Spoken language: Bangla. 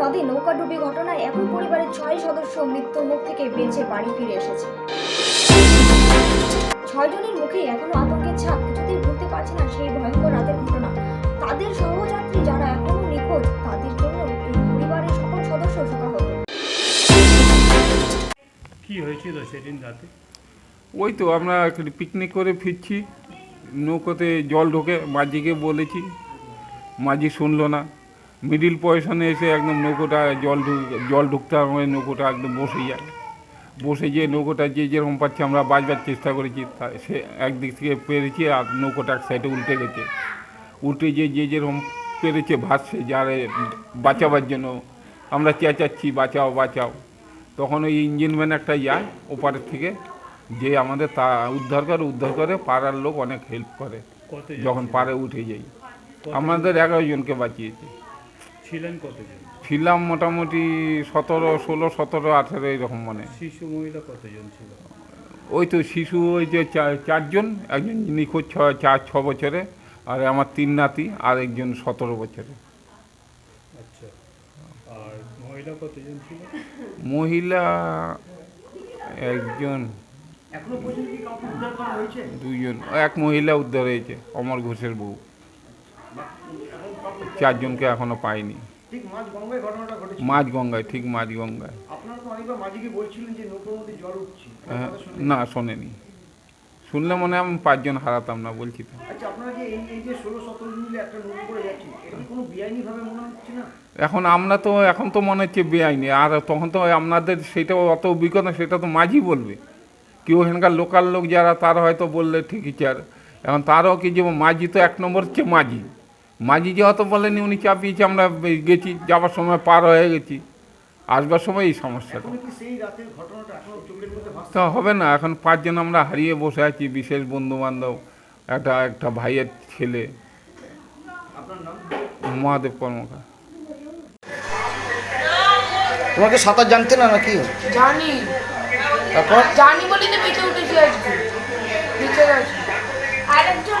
নদে নৌকাডুবি ঘটনায় একই পরিবারের ছয় সদস্য মৃত্যুর মুখ থেকে বেঁচে বাড়ি ফিরে এসেছে। ছয়জনের মুখে এখনও আতঙ্কের ছাপ কিছুতেই ভুলতে পারছে না সেই ভয়ঙ্কর রাতের ঘটনা। তাদের সহযাত্রী যারা এখনও নিখোঁজ তাদের জন্য এই পরিবারের সকল সদস্য শোকাহত। কি হয়েছিল সেদিন রাতে? ওই তো আমরা পিকনিক করে ফিরছি নৌকোতে জল ঢোকে মাঝিকে বলেছি মাঝি শুনলো না। মিডিল পজিশনে এসে একদম নৌকোটা জল ঢুক জল ঢুকতে আমাদের নৌকোটা একদম বসে যায়। বসে যেয়ে নৌকোটা যে যেরকম পাচ্ছে আমরা বাঁচবার চেষ্টা করেছি তা সে একদিক থেকে পেরেছি আর নৌকোটা এক সাইডে উল্টে গেছে। উল্টে যে যে যেরকম পেরেছে ভাসছে যারে বাঁচাবার জন্য আমরা চেঁচাচ্ছি বাঁচাও বাঁচাও। তখন ওই ইঞ্জিনম্যান একটা যায় ওপারের থেকে যে আমাদের তা উদ্ধার করে উদ্ধার করে পাড়ার লোক অনেক হেল্প করে। যখন পাড়ে উঠে যাই আমাদের এগারো জনকে বাঁচিয়েছে। ছিলেন কতজন? ছিলাম মোটামুটি সতেরো ষোলো সতেরো আঠেরো এরকম মানে। শিশু মহিলা কতজন ছিল? ওই তো শিশু ওই যে চারজন একজন নিখোঁজ ছ চার ছ বছরে আর আমার তিন নাতি আর একজন সতেরো বছরে। আচ্ছা আর মহিলা কতজন ছিল? মহিলা একজন দুইজন এক মহিলা উদ্ধার হয়েছে অমর ঘোষের বউ। চারজনকে এখনও পাইনি। ঠিক মাঝ গঙ্গায় ঘটনাটা ঘটেছে? মাঝ গঙ্গায় ঠিক মাঝ গঙ্গায়। আপনারা তো অনেকবার মাঝিকে বলছিলেন যে নৌকোর মধ্যে জল উঠছে হ্যাঁ, না শোনেনি। শুনলে মনে হয় আমি পাঁচজন হারাতাম না বলছি তো। আচ্ছা আপনারা যে এই এই যে ষোলো সতেরো মিলে একটা নৌকো করে যাচ্ছেন এটা কোনো বেআইনি মনে হচ্ছে না? এখন আমরা তো এখন তো মনে হচ্ছে বেআইনি। আর তখন তো আপনাদের সেটা অত অভিজ্ঞতা সেটা তো মাঝি বলবে। কেউ এখানকার লোকাল লোক যারা তারা হয়তো বললে ঠিকই চার এখন তারও কি যে মাঝি তো এক নম্বর হচ্ছে মাঝি। মাঝি যে অত বলেনি উনি চাপিয়েছে আমরা গেছি যাবার সময় পার হয়ে গেছি। আসবার সময় এই সমস্যাটা। তো হবে না এখন পাঁচজন আমরা হারিয়ে বসে আছি বিশেষ বন্ধু বান্ধব একটা একটা ভাইয়ের ছেলে। মহাদেব কর্মকার। তোমাকে সাঁতার জানতে না নাকি? জানি। তারপর? জানি বলি তো বেঁচে উঠেছি আজকে। বেঁচে গেছি আরেকজন